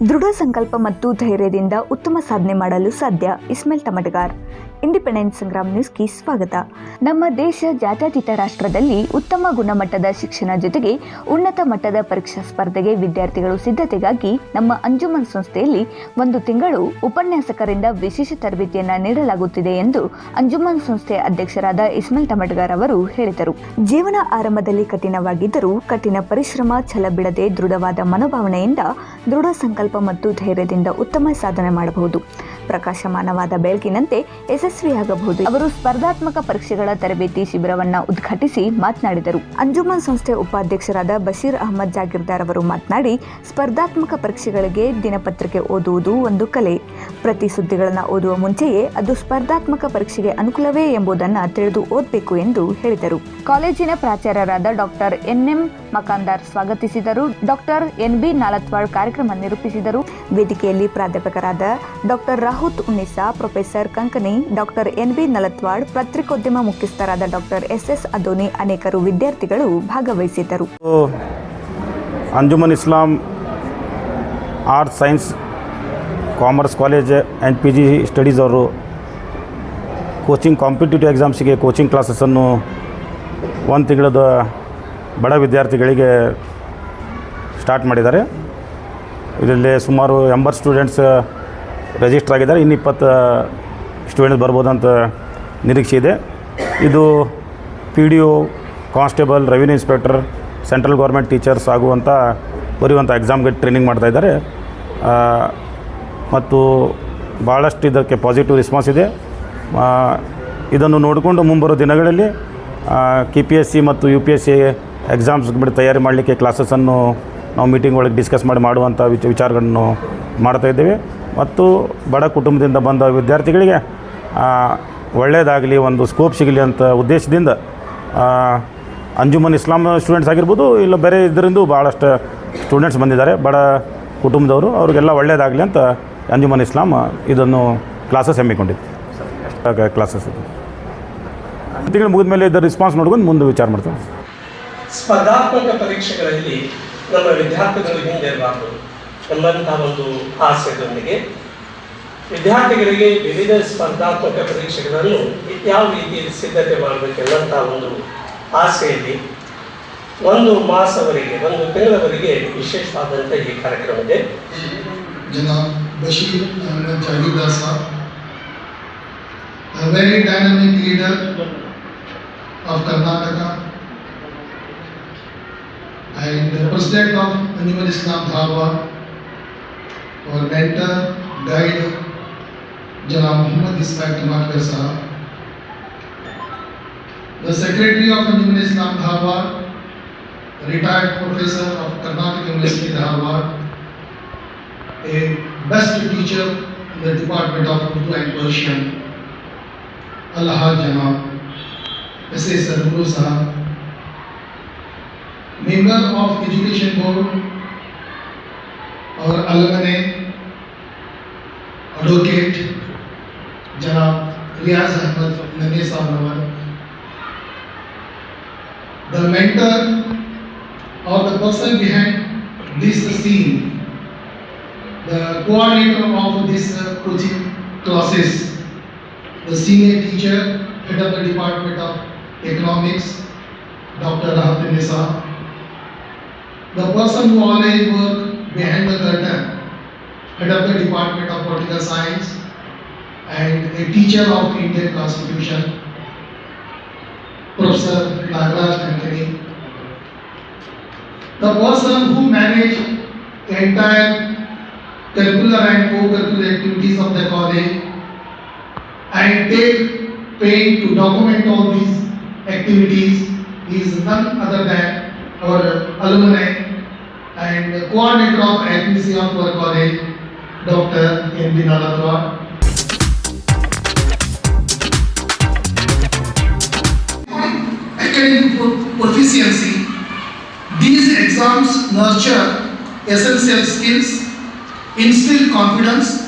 ದೃಢ ಸಂಕಲ್ಪ ಮತ್ತು ಧೈರ್ಯದಿಂದ ಉತ್ತಮ ಸಾಧನೆ ಮಾಡಲು ಸಾಧ್ಯ. ಇಸ್ಮೇಲ್ ತಮಟಗಾರ್ ಇಂಡಿಪೆಂಡೆನ್ಸ್ ಸಂಗ್ರಾಮ್ ನ್ಯೂಸ್ಗೆ ಸ್ವಾಗತ. ನಮ್ಮ ದೇಶ ಜಾತ್ಯತೀತ ರಾಷ್ಟ್ರದಲ್ಲಿ ಉತ್ತಮ ಗುಣಮಟ್ಟದ ಶಿಕ್ಷಣ ಜೊತೆಗೆ ಉನ್ನತ ಮಟ್ಟದ ಪರೀಕ್ಷಾ ಸ್ಪರ್ಧೆಗೆ ವಿದ್ಯಾರ್ಥಿಗಳು ಸಿದ್ಧತೆಗಾಗಿ ನಮ್ಮ ಅಂಜುಮನ್ ಸಂಸ್ಥೆಯಲ್ಲಿ ಒಂದು ತಿಂಗಳು ಉಪನ್ಯಾಸಕರಿಂದ ವಿಶೇಷ ತರಬೇತಿಯನ್ನು ನೀಡಲಾಗುತ್ತಿದೆ ಎಂದು ಅಂಜುಮನ್ ಸಂಸ್ಥೆ ಅಧ್ಯಕ್ಷರಾದ ಇಸ್ಮೇಲ್ ತಮಟಗಾರ್ ಅವರು ಹೇಳಿದರು. ಜೀವನ ಆರಂಭದಲ್ಲಿ ಕಠಿಣವಾಗಿದ್ದರೂ ಕಠಿಣ ಪರಿಶ್ರಮ, ಛಲ ಬಿಡದೆ ದೃಢವಾದ ಮನೋಭಾವನೆಯಿಂದ ದೃಢ ಸಂಕಲ್ಪ ಮತ್ತು ಧೈರ್ಯದಿಂದ ಉತ್ತಮ ಸಾಧನೆ ಮಾಡಬಹುದು. ಪ್ರಕಾಶಮಾನವಾದ ಬೆಳಕಿನಂತೆ ಯಶಸ್ವಿಯಾಗಬಹುದು. ಅವರು ಸ್ಪರ್ಧಾತ್ಮಕ ಪರೀಕ್ಷೆಗಳ ತರಬೇತಿ ಶಿಬಿರವನ್ನು ಉದ್ಘಾಟಿಸಿ ಮಾತನಾಡಿದರು. ಅಂಜುಮನ್ ಸಂಸ್ಥೆ ಉಪಾಧ್ಯಕ್ಷರಾದ ಬಶೀರ್ ಅಹಮದ್ ಜಾಗೀರ್ದಾರ್ ಅವರು ಮಾತನಾಡಿ, ಸ್ಪರ್ಧಾತ್ಮಕ ಪರೀಕ್ಷೆಗಳಿಗೆ ದಿನಪತ್ರಿಕೆ ಓದುವುದು ಒಂದು ಕಲೆ. ಪ್ರತಿ ಸುದ್ದಿಗಳನ್ನು ಓದುವ ಮುಂಚೆಯೇ ಅದು ಸ್ಪರ್ಧಾತ್ಮಕ ಪರೀಕ್ಷೆಗೆ ಅನುಕೂಲವೇ ಎಂಬುದನ್ನು ತಿಳಿದು ಓದಬೇಕು ಎಂದು ಹೇಳಿದರು. ಕಾಲೇಜಿನ ಪ್ರಾಚಾರ್ಯರಾದ ಡಾಕ್ಟರ್ ಎನ್ಎಂ ಮಕಾಂದಾರ್ ಸ್ವಾಗತಿಸಿದರು. ಡಾಕ್ಟರ್ ಎನ್ ಬಿ ನಾಲತ್ವಾಳ್ ಕಾರ್ಯಕ್ರಮ ನಿರೂಪಿಸಿದರು. ವೇದಿಕೆಯಲ್ಲಿ ಪ್ರಾಧ್ಯಾಪಕರಾದ doctor Rahut Unnisa professor Kankani doctor N B Nalatwad, ಪತ್ರಿಕೋದ್ಯಮ ಮುಖ್ಯಸ್ಥರಾದ ಡಾಕ್ಟರ್ ಎಸ್ ಎಸ್ ಅದೋನಿ ಅನೇಕರು ವಿದ್ಯಾರ್ಥಿಗಳು ಭಾಗವಹಿಸಿದ್ದರು. Anjuman Islam arts science commerce college and P G studies ಅವರು ಕೋಚಿಂಗ್, ಕಾಂಪಿಟೇಟಿವ್ ಎಕ್ಸಾಮ್ಸಿಗೆ ಕೋಚಿಂಗ್ ಕ್ಲಾಸಸ್ಸನ್ನು ಒಂದು ತಿಂಗಳದ ಬಡ ವಿದ್ಯಾರ್ಥಿಗಳಿಗೆ ಸ್ಟಾರ್ಟ್ ಮಾಡಿದ್ದಾರೆ. ಇದರಲ್ಲಿ ಸುಮಾರು ಎಂಬತ್ತು ಸ್ಟೂಡೆಂಟ್ಸ್ ರಿಜಿಸ್ಟರ್ ಆಗಿದ್ದಾರೆ. ಇನ್ನು ಇಪ್ಪತ್ತು ಸ್ಟೂಡೆಂಟ್ಸ್ ಬರ್ಬೋದಂತ ನಿರೀಕ್ಷೆ ಇದೆ. ಇದು P D O, constable, revenue inspector, central government teachers ಆಗುವಂಥ ಬರೆಯುವಂಥ ಎಕ್ಸಾಮ್ಗೆ ಟ್ರೈನಿಂಗ್ ಮಾಡ್ತಾಯಿದ್ದಾರೆ ಮತ್ತು ಭಾಳಷ್ಟು ಇದಕ್ಕೆ ಪಾಸಿಟಿವ್ ರೆಸ್ಪಾನ್ಸ್ ಇದೆ. ಇದನ್ನು ನೋಡಿಕೊಂಡು ಮುಂಬರೋ ದಿನಗಳಲ್ಲಿ ಕೆ ಪಿ ಎಸ್ ಸಿ ಮತ್ತು U P S C exams ತಯಾರಿ ಮಾಡಲಿಕ್ಕೆ ಕ್ಲಾಸಸ್ಸನ್ನು ನಾವು ಮೀಟಿಂಗ್ ಒಳಗೆ ಡಿಸ್ಕಸ್ ಮಾಡಿ ಮಾಡುವಂಥ ವಿಚ, ವಿಚಾರಗಳನ್ನು ಮಾಡ್ತಾ ಇದ್ದೇವೆ. ಮತ್ತು ಬಡ ಕುಟುಂಬದಿಂದ ಬಂದ ವಿದ್ಯಾರ್ಥಿಗಳಿಗೆ ಒಳ್ಳೆಯದಾಗಲಿ, ಒಂದು ಸ್ಕೋಪ್ ಸಿಗಲಿ ಅಂತ ಉದ್ದೇಶದಿಂದ ಅಂಜುಮನ್ ಇಸ್ಲಾಂ ಸ್ಟೂಡೆಂಟ್ಸ್ ಆಗಿರ್ಬೋದು, ಇಲ್ಲ ಬೇರೆ ಇದರಿಂದ ಭಾಳಷ್ಟು ಸ್ಟೂಡೆಂಟ್ಸ್ ಬಂದಿದ್ದಾರೆ. ಬಡ ಕುಟುಂಬದವರು, ಅವ್ರಿಗೆಲ್ಲ ಒಳ್ಳೆಯದಾಗಲಿ ಅಂತ ಅಂಜುಮನ್ ಇಸ್ಲಾಂ ಇದನ್ನು ಕ್ಲಾಸಸ್ ಹಮ್ಮಿಕೊಂಡಿದೆ ಕ್ಲಾಸಸ್ ಇದು ತಿಂಗಳು ಮುಗಿದ ಮೇಲೆ ಇದರ ರೆಸ್ಪಾನ್ಸ್ ನೋಡ್ಕೊಂಡು ಮುಂದೆ ವಿಚಾರ ಮಾಡ್ತೇವೆ ಸ್ಪರ್ಧಾತ್ಮಕ ಪರೀಕ್ಷೆಗಳಲ್ಲಿ ನಮ್ಮ ವಿದ್ಯಾರ್ಥಿಗಳು ಹಿಂದೆ ಇರಬಾರ್ದು ಎಂಬಂತಹ ಒಂದು ಆಸೆಯೊಂದಿಗೆ ವಿದ್ಯಾರ್ಥಿಗಳಿಗೆ ವಿವಿಧ ಸ್ಪರ್ಧಾತ್ಮಕ ಪರೀಕ್ಷೆಗಳನ್ನು ಯಾವ ರೀತಿಯಲ್ಲಿ ಸಿದ್ಧತೆ ಮಾಡಬೇಕೆಂಬಂತಹ ಒಂದು ಆಸೆಯಲ್ಲಿ ಒಂದು ಮಾಸವರೆಗೆ ಒಂದು ತಿಂಗಳವರೆಗೆ ವಿಶೇಷವಾದಂಥ ಈ ಕಾರ್ಯಕ್ರಮ ಇದೆ. Bashir Ahmed Jagirda Sahab, a very dynamic leader of Karnataka and the president of Animal Islam Dharwad, our mentor, guide, Janab Muhammad Ismail Tamakar Sahab, the secretary of Animal Islam Dharwad, retired professor of Karnataka University Dharwad, a best teacher in the Department of Urdu and Persian, Allah Janab, S.A. Sarguru Sahab, member of Education Board, our alumni, advocate, Janab Riaz Ahmed Nane Sahab the mentor or the person behind this scene the coordinator of this uh, coaching classes, the senior teacher, head of the Department of Economics, Dr. Rahat Nisa, the person who always work behind the curtain, head of the Department of Political Science, and a teacher of Indian Constitution, Professor Nagaraj Kankani, the person who manage the entire curricular and co-curricular activities of the college and take pain to document all these activities is none other than our alumni and coordinator of activity of our college, Dr. N. B. Nalatwa. Academic pro- proficiency, these exams nurture essential skills instill confidence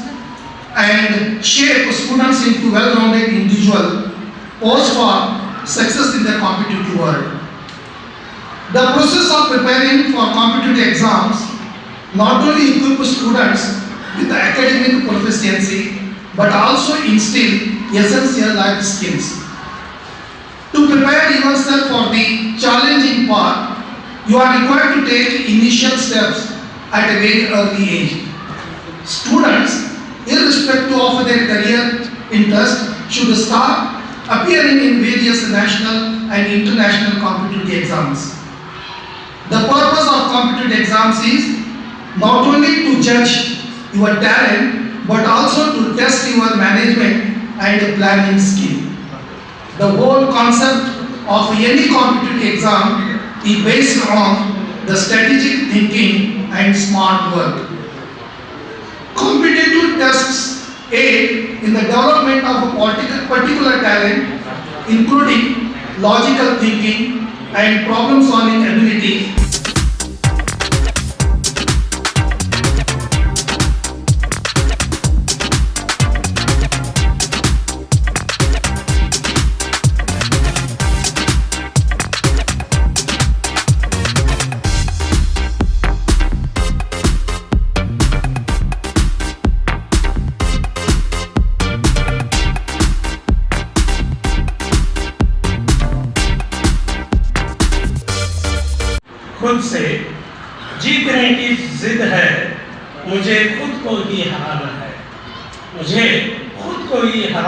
and shape students into well-rounded individual poised for success in the competitive world. The process of preparing for competitive exams not only equip students with academic proficiency but also instill essential life skills. To prepare yourself for the challenging part, you are required to take initial steps at a very early age. Students, irrespective of their career interest, should start appearing in various national and international competitive exams. The purpose of competitive exams is not only to judge your talent but also to test your management and planning skill. The whole concept of any competitive exam is based on the strategic thinking and smart work. Competitive tests aid in the development of a particular, talent, including logical thinking and problem solving ability को ही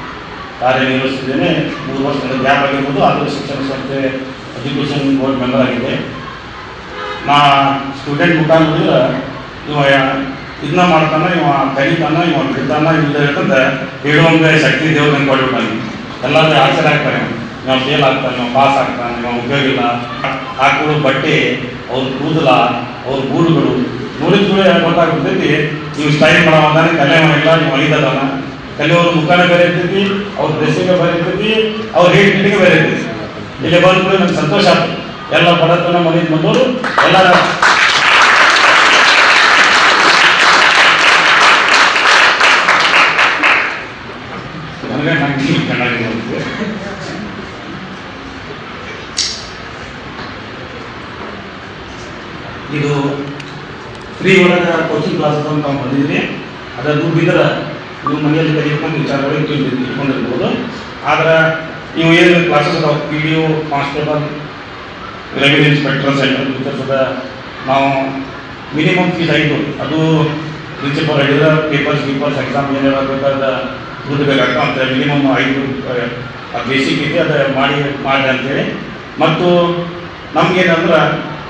ಕಾರ್ಯನಿರ್ವಹಿಸಿದ್ದೇನೆ ಮೂರು ವರ್ಷದ gap ಆಗಿರ್ಬೋದು ಆದರೂ ಶಿಕ್ಷಣ ಸಂಸ್ಥೆ education board member ಆಗಿದೆ. ನಾ student ಮುಖಾಂತರ ಇವ ಇದನ್ನ ಮಾಡ್ತಾನ, ಇವ ಕಲಿತಾನ, ಇವ ಬಿಡ್ತಾನ ಇಲ್ಲ ಹೇಳ್ತಂದ್ರೆ ಹೇಳುವಂಗೆ ಶಕ್ತಿ ದೇವ್ರ ನಂಗೆ ಕೊಟ್ಬಿಟ್ಟಾನೆ. ಎಲ್ಲರೂ ಆಚರಣೆ ಆಗ್ತಾನೆ. ಇವ ಫೇಲ್ ಆಗ್ತಾನೆ, ಇವ ಪಾಸ್ ಆಗ್ತಾನೆ, ಇವ ಉದ್ಯೋಗ ಇಲ್ಲ. ಹಾಕೊಳ್ಳೋ ಬಟ್ಟೆ, ಅವ್ರ ಕೂದಲ, ಅವ್ರ ಗೂಡುಗಳು ನೋಡಿದ ಗೊತ್ತಾಗ್ಬಿಡ್ತೈತಿ ನೀವು ಸ್ಟೈಲ್ ಮಾಡೋದಾನೆ ಕಲೆ ಮಾಡಿಲ್ಲ ನೀವು ಐದದಾನ ಕಲಿಯೋರ ಮುಖಾನೇ ಬೇರೆ ಇರ್ತೈತಿ, ಅವ್ರ ದೇಶಕ್ಕೆ ಬೇರೆ ಇರ್ತೈತಿ, ಅವ್ರ ಹೇಳಿ ಗಿಟಿಗೆ ಬೇರೆ ಇರ್ತೈತಿ. ಇಲ್ಲಿ ಬಂದು ನಮ್ಗೆ ಸಂತೋಷ ಆಗ್ತದೆ. ಎಲ್ಲ ಬಡತನ ಮನೆಗೆ ಬಂದವರು ಎಲ್ಲ ನನಗೆ ನಂಗೆ ಕಣ್ಣಾಗಿ ನೋಡಿದ್ದೆ ಇದು ಫ್ರೀ ಒಳಗೆ ಕೋಚಿಂಗ್ ಕ್ಲಾಸ್ ಅಂತ ನಾವು ಬಂದಿದ್ದೀವಿ ಅದರ ದುಡ್ಡು ಇದ್ರೆ ನೀವು ಮನೆಯಲ್ಲಿ ಕಲಿತ್ಕೊಂಡು ವಿಚಾರಗಳು ಇಟ್ಕೊಂಡಿರ್ಬೋದು ಆದ್ರೆ ನೀವು ಏನು ಕ್ಲಾಸಸ್ ಅದಾವೆ P D O constable revenue inspector central teachers ನಾವು ಮಿನಿಮಮ್ ಫೀಸ್ ಐದು. ಅದು ಪ್ರಿನ್ಸಿಪಲ್ ಹೇಳಿದ್ರೆ ಪೇಪರ್ಸ್ ಪೀಪರ್ಸ್ ಎಕ್ಸಾಮ್ ಏನೇನು ಬೇಕಾದ ದುಡ್ಡು ಬೇಕಾಗ್ತದೆ ಅಂತ ಮಿನಿಮಮ್ ಐದು ಬೇಸಿಕ್ ಇದೆ, ಅದು ಮಾಡಿ ಮಾಡಿ ಅಂತೇಳಿ ಮತ್ತು ನಮಗೇನಂದ್ರೆ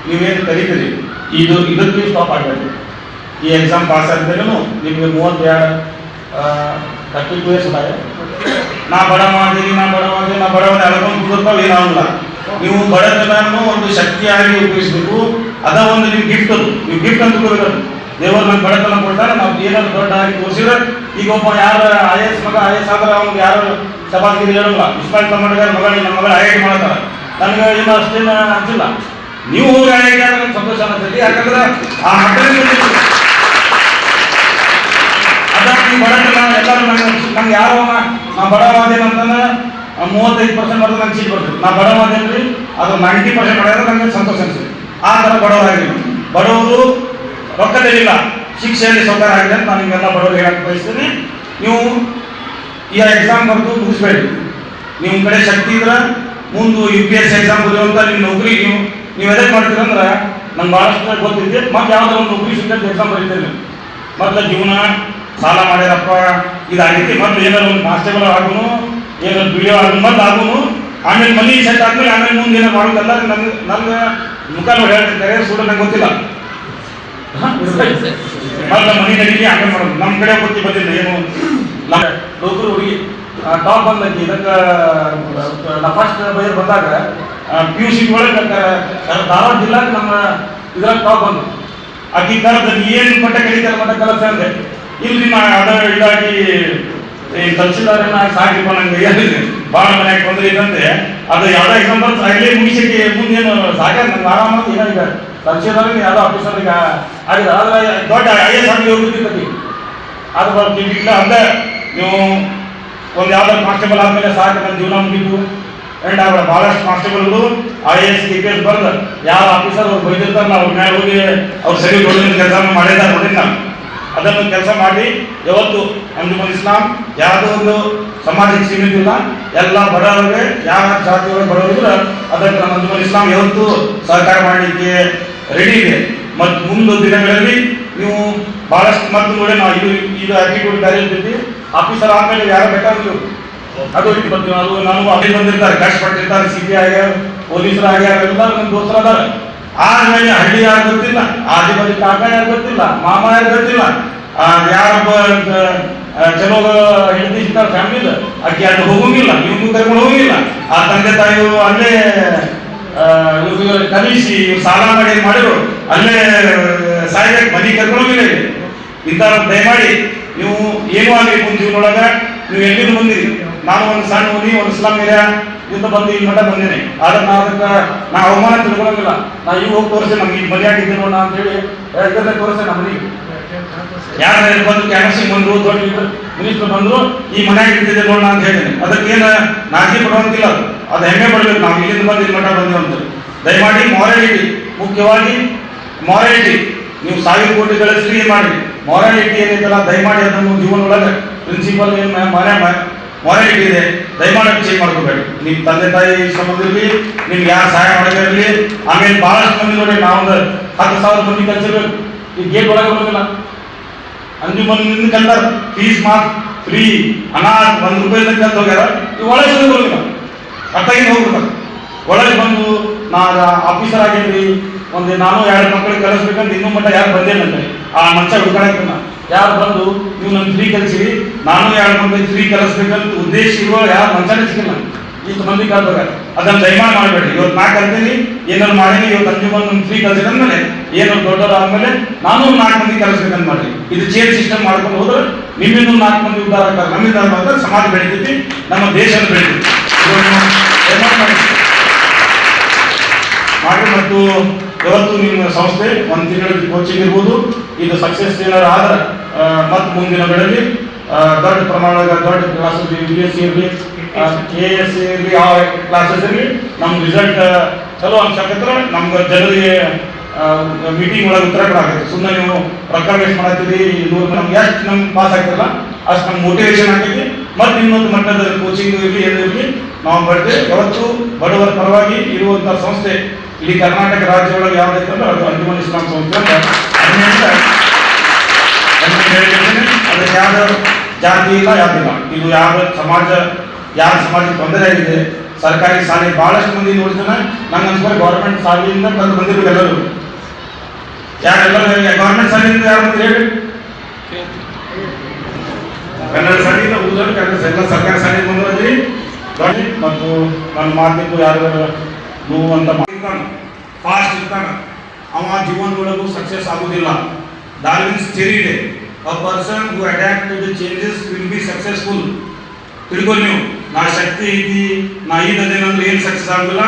ನೀವೇನು ಕಲಿತೀರಿ ಇದು ಇದಕ್ಕೆ ಸ್ಟಾಪ್ ಆಗಬೇಕು. ಈ ಎಕ್ಸಾಮ್ ಪಾಸ್ ಆದ್ಮೇಲೂ ನಿಮಗೆ ಮೂವತ್ತೆರಡು ತರ್ಟಿ ಟು ಇಯರ್ಸ್ ಅದಾವೆ ನಾ ಬಡವ ಅದೀನಿ ನಾ ಬಡವ ಅದೀನಿ ನಾ ಬಡವ ಎಳ್ಕೊಂಡು ಕುದುರ್ತಾವ ಏನಾಗಲ್ಲ ನೀವು ಬಡತನವನ್ನು ಒಂದು ಶಕ್ತಿಯಾಗಿ ಉಪಯೋಗಿಸಬೇಕು ಅದ ಒಂದು ನಿಮ್ಗೆ ಗಿಫ್ಟ್ ಅದು ನೀವು ಗಿಫ್ಟ್ ಅಂತ ಕೊಡ್ಬೇಕು ದೇವರು ನಮ್ಗೆ ಬಡತನ ಕೊಡ್ತಾರೆ ನಾವು ಏನಾದ್ರು ದೊಡ್ಡ ಆಗಿ ತೋರಿಸಿದ್ರೆ ಈಗ ಒಬ್ಬ ಯಾರು ಐ ಎಸ್ ಮಗ ಐ ಎಸ್ ಆದ್ರೆ ಅವ್ನಿಗೆ ಯಾರು ಸಭಾಗಿರಿ ಹೇಳಲ್ಲ ಇಸ್ಮಾಯಿಲ್ ತಮ್ಮಡ್ಗಾರ ಮಗಳ ನಮ್ಮ ಮಗಳು ಐ ಐ ಟಿ ಮಾಡ್ತಾರೆ ನನಗೆ ಏನು ಅಷ್ಟೇನು ಅನ್ಸಿಲ್ಲ ನೀವು ಹೋಗಿ ಐ ಐ ಟಿ ಆದ್ರೆ ಸಂತೋಷ ಅನಿಸ್ತೈತಿ ಯಾಕಂದ್ರೆ ಆ ಮಕ್ಕಳಿಗೆ ಬಡತನ ಎಲ್ಲರೂ ನಂಗೆ ನಂಗೆ ಯಾರೋ ನಾ ಬಡವ ಅಂತಂದ್ರೆ ಮೂವತ್ತೈದು ಪರ್ಸೆಂಟ್ ಮಾಡಿದ್ರೆ ನಂಗೆ ಸೀಟ್ ಬರ್ತದೆ. ನಾ ಬಡವ ಅದೇನು ರೀ, ಅದು ನೈಂಟಿ ಪರ್ಸೆಂಟ್ ಮಾಡಿದ್ರೆ ನನಗೆ ಸಂತೋಷ ಅನಿಸ್ತದೆ ಆ ಥರ ಬಡವರಾಗಿಲ್ಲ ಬಡವರು ರೊಕ್ಕದಲ್ಲಿಲ್ಲ ಶಿಕ್ಷೆಯಲ್ಲಿ ಸೌಕರ್ಯ ಆಗಿದೆ ಅಂತ ನಾನು ನಿಮ್ಗೆಲ್ಲ ಬಡವರು ಹೇಳಕ್ಕೆ ಬಯಸ್ತೀನಿ. ನೀವು ಈ ಎಕ್ಸಾಮ್ ಬರೆದು ಮುಗಿಸ್ಬೇಡಿ. ನಿಮ್ಮ ಕಡೆ ಶಕ್ತಿ ಇದ್ರೆ ಮುಂದೆ ಯು ಪಿ ಎಸ್ ಎಕ್ಸಾಮ್ ಬರೆಯುವಂಥ ನಿಮ್ಮ ನೌಕರಿ ನೀವು ನೀವು ಎದಕ್ಕೆ ಮಾಡ್ತೀರಂದ್ರೆ ನಂಗೆ ಭಾಳಷ್ಟು ಗೊತ್ತಿದೆ. ಮತ್ತೆ ಯಾವುದೋ ಒಂದು ನೌಕರಿ ಸಿಕ್ಕಂತ ಎಕ್ಸಾಮ್ ಬರೀತೀರಿ ಮತ್ತೆ ಜೀವನ ಸಾಲ ಮಾಡ್ಯಾರಪ್ಪ. ಇದಾಗೈತಿ ಮತ್ತೆ ಏನಾರು ಒಂದು ಕಾನ್ಸ್ಟೇಬಲ್ ಆಗುನು ಏನಾರು ಬಿ ಆಗುನು ಮತ್ತೆ ಆಗುನು ಆಮೇಲೆ ಮಲ್ಲಿ ಸೆಟ್ ಆದ್ಮೇಲೆ ಆಮೇಲೆ ಮುಂದೆ ಏನೋ ಮಾಡೋದಲ್ಲ ನನ್ನ ನನ್ನ ಮುಖ ನೋಡಿ ಹೇಳ್ತಿದ್ದಾರೆ ಸುಡ ನಂಗೆ ಗೊತ್ತಿಲ್ಲ. ಮತ್ತೆ ಮನಿ ನಡೀಲಿ ಆಮೇಲೆ ಮಾಡೋದು. ನಮ್ಮ ಕಡೆ ಕೊಟ್ಟಿ ಬಂದಿಲ್ಲ ಏನು? ನಮ್ಮ ಲೋಕರು ಹುಡುಗಿ ಟಾಪ್ ಬಂದಕ್ಕೆ ಇದಕ್ಕೆ ಫಸ್ಟ್ ಬೈರ್ ಬಂದಾಗ ಪಿ ಯು ಸಿ ಒಳಗೆ ಧಾರವಾಡ ಜಿಲ್ಲಾಕ್ಕೆ ನಮ್ಮ ಇದ್ರಾಗ ಟಾಪ್ ಬಂದು. ಅಕ್ಕಿ ಕರೆದ ಏನು ಮಟ್ಟ ಕಲಿತಾರೆ ಮಟ್ಟ ಕಲಸ ಇಲ್ರಿ ನಾ ಅದ ಇದಾಗಿ ಈ ತಹಸೀಲ್ದಾರನ್ನ ಸಾಕಿಪ್ಪ ನಂಗೆ ಏನಿದೆ ಭಾಳ ಮನ್ಯಾಗ ತೊಂದರೆ ಇದಂತೆ ಅದು ಯಾವ್ದೋ ಎಕ್ಸಾಂಪಲ್ ಅಲ್ಲಿ ಮುಗಿಸಕ್ಕೆ ಮುಂದೇನು ಸಾಕ ನಂಗೆ ಆರಾಮ ಈಗ ತಹಸೀಲ್ದಾರ ಯಾವ್ದೋ ಆಫೀಸರ್ಗೆ ಆಗಿದೆ ಆದ್ರೆ ದೊಡ್ಡ ಐ ಎಸ್ ಆಗಿ ಹೋಗ್ಬಿಟ್ಟಿರ್ತೈತಿ. ಅದು ಇಲ್ಲ ಅಂದ್ರೆ ನೀವು ಒಂದು ಯಾವ್ದಾರು ಕಾನ್ಸ್ಟೇಬಲ್ ಆದ್ಮೇಲೆ ಸಾಕು ನನ್ನ ಜೀವನ ಮುಗಿತು. ಅಂಡ್ ಅವರ ಭಾಳಷ್ಟು ಕಾನ್ಸ್ಟೇಬಲ್ಗಳು I A S K P S ಬಂದು ಯಾವ ಆಫೀಸರ್ ಅವ್ರು ಬೈದಿರ್ತಾರೆ ಅವ್ರ ಮ್ಯಾಲೆ ಹೋಗಿ ಅವ್ರು ಸರಿ ಕೊಡೋದ್ರಿಂದ ಕೆಲಸ ಮಾಡಿದ್ದಾರೆ ನಾನು ಅದನ್ನು ಕೆಲಸ ಮಾಡಿ, ಯಾವತ್ತು ಅಂಜುಮನ್ ಇಸ್ಲಾಂ ಯಾವುದೋ ಒಂದು ಸಮಾಜಕ್ಕೆ ಸೀಮಿತಿಲ್ಲ. ಎಲ್ಲ ಬಡವರಿಗೆ, ಯಾವ ಜಾತಿಯವರು ಬಡವರಿದ್ರೆ ಅದಕ್ಕೆ ನಮ್ಮ ಅಂಜುಮನ್ ಇಸ್ಲಾಂ ಯಾವತ್ತು ಸಹಕಾರ ಮಾಡಲಿಕ್ಕೆ ರೆಡಿ ಇದೆ. ಮತ್ತು ಮುಂದೆ ದಿನಗಳಲ್ಲಿ ನೀವು ಬಹಳಷ್ಟು ಮತ್ತು ನೋಡಿ ನಾವು ಇದು ಇದು ಆಟಿಟ್ಯೂಡ್ ಕಾರ್ಯ ಇರ್ತೈತಿ ಆಫೀಸರ್ ಆದ್ಮೇಲೆ ಯಾರು ಬೇಕಾದ್ರು ಅದು ಅದು ನಾನು ಅಲ್ಲಿ ಬಂದಿರ್ತಾರೆ ಕಷ್ಟಪಟ್ಟಿರ್ತಾರೆ ಸಿ ಪಿ ಆಗ್ಯಾರ ಪೊಲೀಸರು ಆಗ್ಯಾರ ಎಲ್ಲ ನಮ್ಮ ದೋಸ್ತರ ಅದಾರ ಆದ್ಮೇಲೆ ಹಳ್ಳಿ ಯಾರು ಗೊತ್ತಿಲ್ಲ ಆದಿ ಬದಿ ಕಾಕ ಯಾರು ಗೊತ್ತಿಲ್ಲ. ಮಾಮ ಯಾರು ಗೊತ್ತಿಲ್ಲ ಯಾರೊಬ್ಬ ಚಲೋ ಹೆಂಡತಿ ಇರ್ತಾರೆ ಫ್ಯಾಮಿಲಿದ ಅಕ್ಕಿ ಅಲ್ಲಿ ಹೋಗಂಗಿಲ್ಲ ನೀವು ಕರ್ಕೊಂಡು ಹೋಗಂಗಿಲ್ಲ. ಆ ತಂದೆ ತಾಯಿಯು ಅಲ್ಲೇ ಕಲಿಸಿ ಸಾಲ ಮಾಡಿ ಮಾಡಿದ್ರು, ಅಲ್ಲೇ ಸಾಯ್ಬೇಕು ಮನೆ ಕರ್ಕೊಂಡು ಹೋಗಿಲ್ಲ ಇಂಥ ದಯಮಾಡಿ, ನೀವು ಏನೂ ಆಗಲಿ ಮುಂದೆ ನೀವು ಎಲ್ಲಿಂದ ಬಂದಿರಿ? ನಾನು ಒಂದು ಸಣ್ಣ ಮನಿ ಒಂದು ಇಸ್ಲಾಂ ಏರಿಯಾ ಇಂದ ಬಂದು ಈ ಮಠ ಬಂದೇನೆ ಆದ್ರೆ ನಾ ಅದಕ್ಕೆ, ನಾ ಅವಮಾನ ತಿಳ್ಕೊಳಂಗಿಲ್ಲ. ನಾ ಈಗ ಹೋಗಿ ತೋರಿಸಿ ನಮ್ಗೆ ಈಗ ಮದುವೆ ಆಗಿದ್ದೆ ನೋಡ ಅಂತ ಹೇಳಿ ಇದನ್ನೇ ತೋರಿಸಿ ನಮ್ಮ ಮನೆಗೆ ಯಾರು ಬಂದು ಕ್ಯಾನ್ಸಿಂಗ್ ಬಂದ್ರು, ದೊಡ್ಡ ಮಿನಿಸ್ಟರ್ ಬಂದ್ರು, ಈ ಮನೆಯಾಗ ಇಟ್ಟಿದ್ದೆ ನೋಡೋಣ ಅಂತ ಹೇಳಿದ್ದೀನಿ ಅದಕ್ಕೇನು ನಾಜಿ ಪಡುವಂತಿಲ್ಲ ಅದು. ಅದು ಹೆಮ್ಮೆ ಪಡ್ಬೇಕು, ನಾವು ಇಲ್ಲಿಂದ ಬಂದು ಇಲ್ಲಿ ಮಠ ಅಂತ ದಯಮಾಡಿ ಮಾರಾಲಿಟಿ ಮುಖ್ಯವಾಗಿ ಮಾರಾಲಿಟಿ ನೀವು ಸಾವಿರ ಕೋಟಿ ಗಳಿಸ್ರಿ ಏನ್ ಮಾಡಿ ಮಾರಾಲಿಟಿ ಏನೈತಲ್ಲ ದಯಮಾಡಿ ಅದನ್ನು ಜೀವನ ಒಳಗೆ ಪ್ರಿನ್ಸಿಪಲ್ ಏನು ಮನೆ ಮಾರಾಲಿಟಿ ಇದೆ ದಯಮಾಡಿ ಚೇಂಜ್ ಮಾಡ್ಕೋಬೇಡಿ. ನಿಮ್ಮ ತಂದೆ ತಾಯಿ ಸಂಬಂಧ ಇರಲಿ, ನಿಮ್ಗೆ ಯಾರು ಸಹಾಯ ಮಾಡೋದಿರಲಿ ಆಮೇಲೆ ಬಹಳಷ್ಟು ಮಂದಿ ನೋಡಿ ನಾವೊಂದು ಹತ್ತು ಸಾವಿರ ಮಂದಿ ಕಲ್ಸಿರ್ಬೇಕು ಈ ಗೇಟ್ ಒಳಗೆ ಬರೋದಿಲ್ಲ. ಮಂದಿ ಕಂತಾರ ಫೀಸ್ ಮಾತ್ ಫ್ರೀ ಅನಾಥ, ಒಂದು ರೂಪಾಯಿ ಕಂತ ಹೋಗ್ಯಾರ. ಈ ಒಳಗೆ ಬರೋದಿಲ್ಲ. ಅತ್ತಾಗಿ ಹೋಗ್ಬಿಡ್ತಾರೆ. ಒಳಗೆ ಬಂದು ನಾ ಆಫೀಸರ್ ಆಗಿದ್ರಿ ಒಂದು ನಾನು ಎರಡು ಮಕ್ಕಳಿಗೆ ಕಲಿಸ್ಬೇಕಂತ ಇನ್ನೂ ಮಟ್ಟ ಯಾರು ಬಂದೇನಂತೆ ಆ ಮಂಚ ಹುಡ್ಕಾಡಕ್ಕೆ ಯಾರು ಬಂದು, ನೀವು ನನ್ನ ಫ್ರೀ ಕಲಿಸಿರಿ ನಾನು ಎರಡು ಮಂದಿ ಫ್ರೀ ಕಲಿಸ್ಬೇಕಂತ ಉದ್ದೇಶ ಇರುವ ಯಾರು ಮಂಚನೇ ಸಿಗಲ್ಲ ಇಷ್ಟು ಮಂದಿ ಕಲ್ತಾಗ ಅದನ್ನ ದಯಮಾಡಿ ಮಾಡಬೇಡಿ. ಇವತ್ತು ನಾ ಕಲ್ತೀನಿ ಏನಾರು ಮಾಡೀನಿ, ಇವತ್ತು ನಮ್ಮ ಫ್ರೀ ಕಲಿಸಿದ ಅಂದಮೇಲೆ ಏನು ದೊಡ್ಡವರು ಆದ್ಮೇಲೆ ನಾನು ನಾಲ್ಕು ಮಂದಿ ಕಲಿಸ್ಬೇಕಂತ ಮಾಡಿ ಇದು ಚೇರ್ ಸಿಸ್ಟಮ್ ಮಾಡ್ಕೊಂಡು ಹೋದ್ರೆ ನಿಮ್ಮಿಂದ ನಾಲ್ಕು ಮಂದಿ ಉದ್ದಾರ ನಮ್ಮಿಂದ ಮಾತ್ರ ಸಮಾಜ ಬೆಳಿತೈತಿ, ನಮ್ಮ ದೇಶ ಬೆಳಿತೈತಿ. ಮಾಡಿ ಮತ್ತು ಯಾವತ್ತು ನಿಮ್ಮ ಸಂಸ್ಥೆ ಒಂದು ತಿಂಗಳ ಕೋಚಿಂಗ್ ಇರ್ಬೋದು. ಇದು ಸಕ್ಸಸ್ ಏನಾದ್ರು ಆದ್ರೆ ಮತ್ತೆ ಮುಂದಿನ ಆ, ದೊಡ್ಡ ಪ್ರಮಾಣದ ದೊಡ್ಡ ಕ್ಲಾಸಸ್ ಬಿ ಎಸ್ ಸಿ ಇರಲಿ ಕೆ ಎಸ್ ಸಿ ಇರಲಿ ಆ ಕ್ಲಾಸಸ್ ಇರಲಿ ನಮ್ಮ ರಿಸಲ್ಟ್ ಚಲೋ ಅಂಶ ಆಕತ್ರ ನಮ್ಗೆ ಜನರಿಗೆ ಮೀಟಿಂಗ್ ಒಳಗೆ ಉತ್ತರ ಕೊಡಾಕತ್ತೆ ಸುಮ್ಮನೆ ನೀವು ರೊಕ್ಕ ವೇಸ್ಟ್ ಮಾಡತ್ತೀರಿ ನಮ್ಗೆ ಎಷ್ಟು ನಮ್ಗೆ ಪಾಸ್ ಆಗ್ತಿಲ್ಲ ಅಷ್ಟು ನಮ್ಗೆ ಮೋಟಿವೇಶನ್ ಆಗ್ತೈತಿ. ಮತ್ತು ಇನ್ನೊಂದು ಮಟ್ಟದ ಕೋಚಿಂಗ್ ಇರಲಿ ಏನು ಇರಲಿ ನಾವು ಬರ್ತೇವೆ. ಯಾವತ್ತು ಬಡವರ ಪರವಾಗಿ ಇರುವಂಥ ಸಂಸ್ಥೆ ಇಡೀ ಕರ್ನಾಟಕ ರಾಜ್ಯ ಒಳಗೆ ಯಾವ್ದೈತೆ ಅಂದ್ರೆ ಅದು ಅಂಜುಮನ್ ಇಸ್ಲಾಂ ಸಂಸ್ಥೆ. ಅದಕ್ಕೆ ಯಾವ ಜಾತಿ ಇಲ್ಲ ಯಾವ್ದಿಲ್ಲ ಇದು ಯಾವ ಸಮಾಜ, ಯಾವ ಸಮಾಜಕ್ಕೆ ತೊಂದರೆ ಆಗಿದೆ, ಸರ್ಕಾರಿ ಶಾಲೆ ಬಹಳಷ್ಟು ಮಂದಿ ನೋಡ್ತಾನೆ ನಂಗೆ ಅನ್ಸ್ಕೊಂಡು ಗೌರ್ಮೆಂಟ್ ಶಾಲೆಯಿಂದ ಬಂದು ಬಂದಿರ್ಬೇಕು ಎಲ್ಲರೂ. ಯಾರೆಲ್ಲರೂ ಗೌರ್ಮೆಂಟ್ ಶಾಲೆಯಿಂದ ಯಾರು ಅಂತ ಹೇಳಿ. ಕನ್ನಡ ಶಾಲೆಯಿಂದ ಉಳಿದವರು ಕನ್ನಡ ಎಲ್ಲ ಸರ್ಕಾರಿ ಶಾಲೆಗೆ ಬಂದ್ರಿ. ಮತ್ತು ನನ್ನ ಮಾತಿಗೂ ಯಾರು ಅಂತ ಮಾಡಿರ್ತಾನೆ ಫಾಸ್ಟ್ ಇರ್ತಾನೆ ಅವ ಜೀವನದೊಳಗೂ ಸಕ್ಸಸ್ ಆಗೋದಿಲ್ಲ. ಡಾರ್ವಿನ್ಸ್ ಥಿಯರಿ ಇದೆ a person who adapt to the changes will be successful ತಿಳ್ಕೊ ನೀವು, ನಾ ಶಕ್ತಿ ಐತಿ, ನಾ ಇದೇನಂದ್ರೆ ಏನು ಸಕ್ಸಸ್ ಆಗೋದಿಲ್ಲ?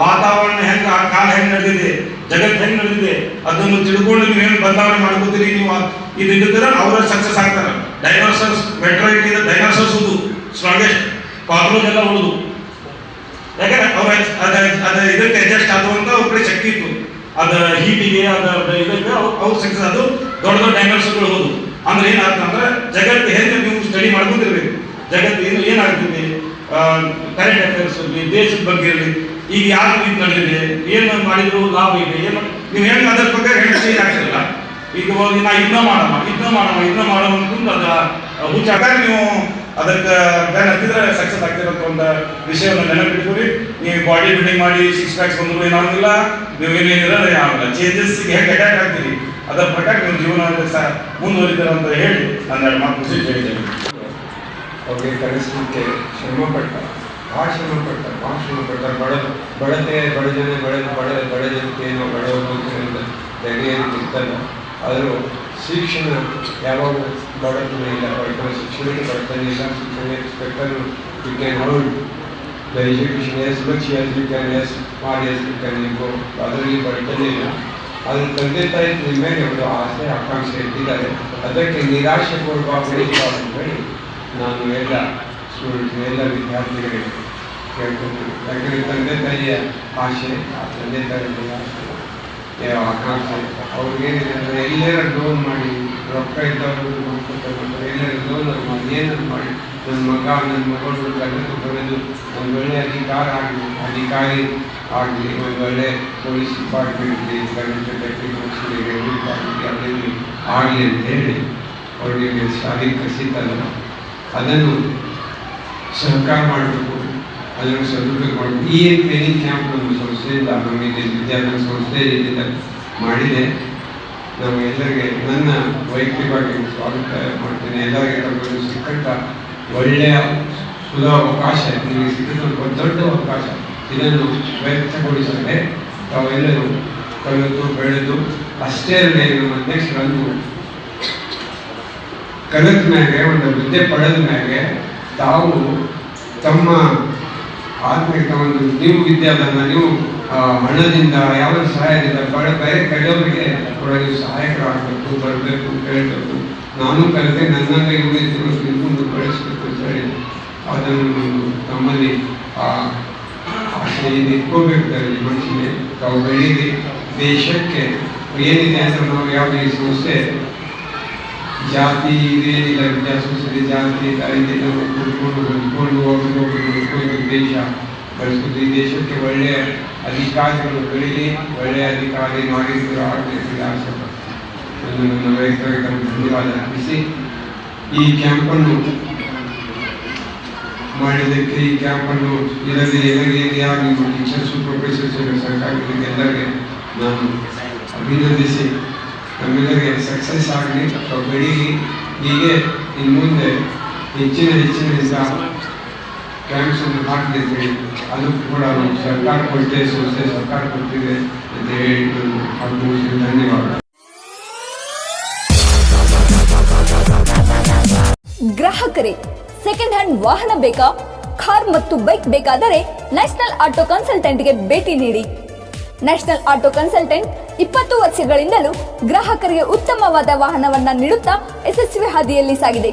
ವಾತಾವರಣ ಹೆಂಗೆ, ಆ ಕಾಲ ಹೆಂಗೆ ನಡೆದಿದೆ? ಜಗತ್ತು ಹೆಂಗೆ ನಡೆದಿದೆ? ಅದನ್ನು ತಿಳ್ಕೊಂಡು ನೀವು ಏನು ಬದಲಾವಣೆ ಮಾಡ್ಕೋತೀರಿ? ನೀವು ಇದು ಇದ್ದಿದ್ರೆ ಅವರ ಸಕ್ಸಸ್ ಆಗ್ತಾರೆ. ಡೈನೋಸರ್ಸ್ ಮೆಟ್ರೋ ಇದೆ ಡೈನೋಸರ್ಸ್ ಉದು ಸ್ಟ್ರಾಂಗೆಸ್ಟ್ ಕಾಕ್ರೋಚ್ ಎಲ್ಲ ಉಳಿದು ಯಾಕಂದ್ರೆ ಅವ್ರ ಅದ ಅದ ಇದಕ್ಕೆ ಅಡ್ಜಸ್ಟ್ ಆಗುವಂತ ಅವ್ರ ಕಡೆ ಶಕ್ತಿ ಇತ್ತು. ಅದ ಹೀಟಿಗೆ ಅದ ಇದಕ್ಕೆ ಅವ್ರ ಸಕ್ಸಸ್ ಅದು ದೊಡ್ಡ ದೊಡ್ಡ ಡೈನೋಸರ್ಗಳು ಹೋದು ಅಂದ್ರೆ ಏನಾಗ್ತದೆ ಅಂದ್ರೆ ಜಗತ್ತು ಹೆಂಗೆ ನೀವು ಸ್ಟಡಿ ಮಾಡ್ಕೊಂಡಿರ್ಬೇಕು? ಜಗತ್ತು ಏನು ಏನಾಗ್ತಿದೆ? ಕರೆಂಟ್ ಅಫೇರ್ಸ್ ಇರಲಿ ದೇಶದ ಬಗ್ಗೆ ಇರಲಿ, ಈಗ ಯಾರು ಇದು ನಡೆದಿದೆ, ಏನು ಮಾಡಿದ್ರು ಲಾಭ ಇದೆ, ಏನು ನೀವು ಹೆಂಗೆ ಅದ್ರ ಬಗ್ಗೆ ಚೇಂಜ್ ಆಗ್ತಿರಲ್ಲ ಈಗ ನಾ ಇದನ್ನ ಮಾಡೋಣ ಇದನ್ನ ಮಾಡೋಣ ಇದನ್ನ ಮಾಡೋಣ ಅಂತ ಅದ ಹುಚ್ಚಾಗ ನೀವು ಅದಕ್ಕೆ ಬ್ಯಾನ್ ಹತ್ತಿದ್ರೆ ಸಕ್ಸಸ್ ಆಗ್ತಿರೋಂಥ ಒಂದು ವಿಷಯವನ್ನು ನೆನಪಿಟ್ಕೊಳ್ಳಿ. ನೀವು ಬಾಡಿ ಬಿಲ್ಡಿಂಗ್ ಮಾಡಿ ಸಿಕ್ಸ್ ಪ್ಯಾಕ್ಸ್ ಬಂದ್ರು ಏನಾಗಲ್ಲ ನೀವು ಏನೇನಿಲ್ಲ ಏನಾಗಲ್ಲ ಚೇಂಜಸ್ ಹೇಗೆ ಅಟ್ಯಾಕ್ ಆಗ್ತೀರಿ? ಅದರ ಪ್ರಕಾರ ನೀವು ಜೀವನ ಸಹ ಮುಂದೆ ಅಂತ ಹೇಳಿ ನಾನು ಮಾತು ಖುಷಿ ಹೇಳಿದ್ದೇನೆ ಅವ್ರಿಗೆ ಕಲಿಸಲಿಕ್ಕೆ ಶ್ರಮಪಟ್ಟ ಭಾಳ ಶ್ರಮಪಟ್ಟ ಭಾಳ ಶ್ರಮಪಟ್ಟ ಬಡ ಬಡತೆ ಬಡ ಜನ ಬಡ ಬಡ ಬಡ ಏನೋ ಬಡವರು ಅಂತ ಬಗೆಯನ್ನು ಇರ್ತಲ್ಲ ಆದರೂ ಶಿಕ್ಷಣ ಯಾವಾಗ ಬಡತನ ಇಲ್ಲ ಬಡತನ ಶಿಕ್ಷಣಕ್ಕೆ ಬಡತನ ಇಲ್ಲ ಶಿಕ್ಷಣ ಎಕ್ಸ್ಪೆಕ್ಟರ್ you can hold the education as much as you can as ಮಾಡಿ ಎಸ್ ಯು ಕ್ಯಾನ್ ಗೋ ಅದರಲ್ಲಿ ಬಡತನ ಇಲ್ಲ ಅದರ ತಂದೆ ತಾಯಿ ಮೇಲೆ ಒಂದು ಆಸೆ ಆಕಾಂಕ್ಷೆ ಇಟ್ಟಿದ್ದಾರೆ ಅದಕ್ಕೆ ನಿರಾಶೆ ಕೊಡಬಾರ್ದು ಅಂತ ಹೇಳಿ ನಾನು ಎಲ್ಲ ಸ್ಟೂಡೆಂಟ್ಸ್ ಎಲ್ಲ ವಿದ್ಯಾರ್ಥಿಗಳಿಗೆ ಕೇಳ್ಕೊತೀನಿ ಯಾಕಂದರೆ ತಂದೆ ತಾಯಿಯ ಆಸೆ ಆ ತಂದೆ ತಾಯಿಯ ಆಸೆ ಯಾವ ಆಕಾಂಕ್ಷೆ ಅವ್ರಿಗೇನಿದೆ ಅಂದರೆ ಎಲ್ಲರ ಲೋನ್ ಮಾಡಿ, ರೊಕ್ಕ ಇದ್ದವರು ಮಾಡ್ಕೊತಾರೆ ಎಲ್ಲರ ಡೋನ್ ಮಾಡಿ, ಏನಾದ್ರು ಮಾಡಿ. ನನ್ನ ಮಗ ನನ್ನ ಮಗಳು ಕಲಿತು ಬರೆದು ಒಂದು ಒಳ್ಳೆ ಅಧಿಕಾರ ಆಗಲಿ, ಅಧಿಕಾರಿ ಆಗಲಿ, ಒಂದು ಒಳ್ಳೆ ಪೊಲೀಸ್ ಟೆಕ್ನಿಕಲ್ಸ್ಗಳಿಗೆ ಅಲ್ಲಿ ಆಗಲಿ ಅಂತ ಹೇಳಿ ಅವರಿಗೆ ಶಾಲೆ ಕಸಿತಲ್ಲ ಅದನ್ನು ಸಹಕಾರ ಮಾಡಬೇಕು. ಅದನ್ನು ಸದುಪಯೋಗ ಮಾಡಬೇಕು. ಈ ಟ್ರೈನಿಂಗ್ ಕ್ಯಾಂಪ್ ಸಂಸ್ಥೆಯಿಂದ ನಮಗೆ ವಿದ್ಯಾರ್ಥಿ ಸಂಸ್ಥೆ ಇದರಿಂದ ಮಾಡಿದೆ. ನಾವು ಎಲ್ಲರಿಗೆ ನನ್ನ ವೈಯಕ್ತಿಕವಾಗಿ ಸ್ವಾಗತ ಮಾಡ್ತೇನೆ. ಎಲ್ಲರಿಗೆ ನಮಗೆ ಸಿಕ್ಕಂತ ಒಳ್ಳೆಯ ಸುಲಭ ಅವಕಾಶ, ನಿಮಗೆ ಸಿಕ್ಕಿದ ಒಂದು ದೊಡ್ಡ ಅವಕಾಶ ಇದನ್ನು ವ್ಯಕ್ತಗೊಳಿಸದೆ ತಾವೆಲ್ಲರೂ ಕಲಿತು ಬೆಳೆದು ಅಷ್ಟೇ ಅಲ್ಲದೆ ನಮ್ಮ ಅಧ್ಯಕ್ಷರಂದು ಕಲಿತ ಮ್ಯಾಗೆ ಒಂದು ವಿದ್ಯೆ ಪಡೆದ ಮ್ಯಾಗೆ ತಾವು ತಮ್ಮ ಆತ್ಮಿಕ ಒಂದು ನೀವು ವಿದ್ಯಾದಾನ ನೀವು ಹಣದಿಂದ ಯಾವ ಸಹಾಯದಿಂದ ಬಡ ಬೇರೆ ಕಡೆಯವರಿಗೆ ಕೂಡ ನೀವು ಸಹಾಯಕರಾಗಬೇಕು, ಬರಬೇಕು ಕೇಳಬೇಕು ನಾನು ಕಲಿತೆ ನನ್ನಂಗೆ ಇವರು ಮುಂದೆ ಬೆಳೆಸಬೇಕು ಅಂತ ಹೇಳಿ. ಅದನ್ನು ನೀವು ತಮ್ಮಲ್ಲಿ ಆ ಆಸೆ ಇದು ಇಟ್ಕೋಬೇಕು ಅದರಲ್ಲಿ ಮನಸ್ಸಿಗೆ. ತಾವು ಬೆಳೀರಿ ದೇಶಕ್ಕೆ ಏನಿದೆ ಅಂತ ನಾವು ಯಾವುದೇ ಸಂಸ್ಥೆ ಜಾತಿ ಇದೇನಿಲ್ಲ ವಿದ್ಯಾಸಂಸ್ಥೆ ಜಾತಿ ಇದೆಲ್ಲ ಕುಡ್ಕೊಂಡು ಹೊಂದ್ಕೊಂಡು ಹೋಗ್ಕೊಂಡು ಹೋಗ್ಕೊಂಡು, ದೇಶ ಬೆಳೆಸ್ಕೊಂಡು ಈ ದೇಶಕ್ಕೆ ಒಳ್ಳೆಯ ಅಧಿಕಾರಿಗಳು ಬೆಳೀಲಿ ಒಳ್ಳೆಯ ಅಧಿಕಾರಿ ನಾಗರಿಕರು ಆಗಬೇಕು ಆಸೆ ನಾನು ನನ್ನ ವೈಯಕ್ತಿಕ ಧನ್ಯವಾದ ಅರ್ಪಿಸಿ ಈ ಕ್ಯಾಂಪನ್ನು ಮಾಡಿದ್ದಕ್ಕೆ ಈ ಕ್ಯಾಂಪನ್ನು ಇದರಲ್ಲಿ ಎಲ್ಲರಿಗೆ ಯಾರು ನಿಮ್ಮ ಟೀಚರ್ಸು ಪ್ರೊಫೆಸರ್ಸ್ ಸರ್ಕಾರಗಳಿಗೆ ಎಲ್ಲರಿಗೆ ನಾನು ಅಭಿನಂದಿಸಿ ನಮ್ಮೆಲ್ಲರಿಗೆ ಸಕ್ಸಸ್ ಆಗಲಿ ಅಥವಾ ಬೆಳೀಲಿ ಹೀಗೆ ಇನ್ನು ಮುಂದೆ ಹೆಚ್ಚಿನ ಹೆಚ್ಚಿನ ಕ್ಯಾಂಪ್ಸನ್ನು ಹಾಕಲಿಕ್ಕೆ ಅದು ಕೂಡ ಸರ್ಕಾರ ಕೊಟ್ಟಿದೆ ಸಂಸ್ಥೆ ಸರ್ಕಾರ ಕೊಟ್ಟಿದೆ ಅಂತ ಹೇಳಿ ನಾನು ಹಾಕುವುದು ಧನ್ಯವಾದ. ಗ್ರಾಹಕರೇ ಸೆಕೆಂಡ್ ಹ್ಯಾಂಡ್ ವಾಹನ ಬೇಕಾ? ಕಾರ್ ಮತ್ತು ಬೈಕ್ ಬೇಕಾದರೆ ನ್ಯಾಷನಲ್ ಆಟೋ ಕನ್ಸಲ್ಟೆಂಟ್ಗೆ ಭೇಟಿ ನೀಡಿ. ನ್ಯಾಷನಲ್ ಆಟೋ ಕನ್ಸಲ್ಟೆಂಟ್ ಇಪ್ಪತ್ತು ವರ್ಷಗಳಿಂದಲೂ ಗ್ರಾಹಕರಿಗೆ ಉತ್ತಮವಾದ ವಾಹನವನ್ನ ನೀಡುತ್ತಾ ಯಶಸ್ವಿ ಹಾದಿಯಲ್ಲಿ ಸಾಗಿದೆ.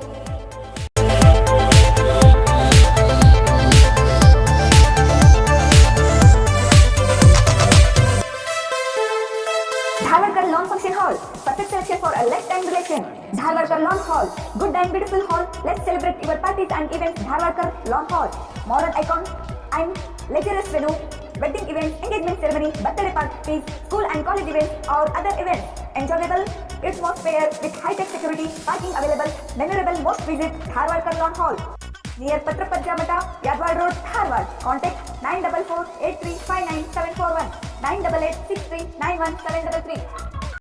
Relation. Dharwarkar Lawn Hall, good and beautiful hall. Let's celebrate your parties and events. Dharwarkar Lawn Hall, modern icon and luxurious venue, wedding events, engagement ceremony, birthday parties, school and college events or other events. Enjoyable atmosphere with high-tech security, parking available, memorable most visit Dharwarkar Lawn Hall. Near Patrapajja Mata, Yadwad Road, Dharwad. Contact 944 8359 741 988 63 91 733.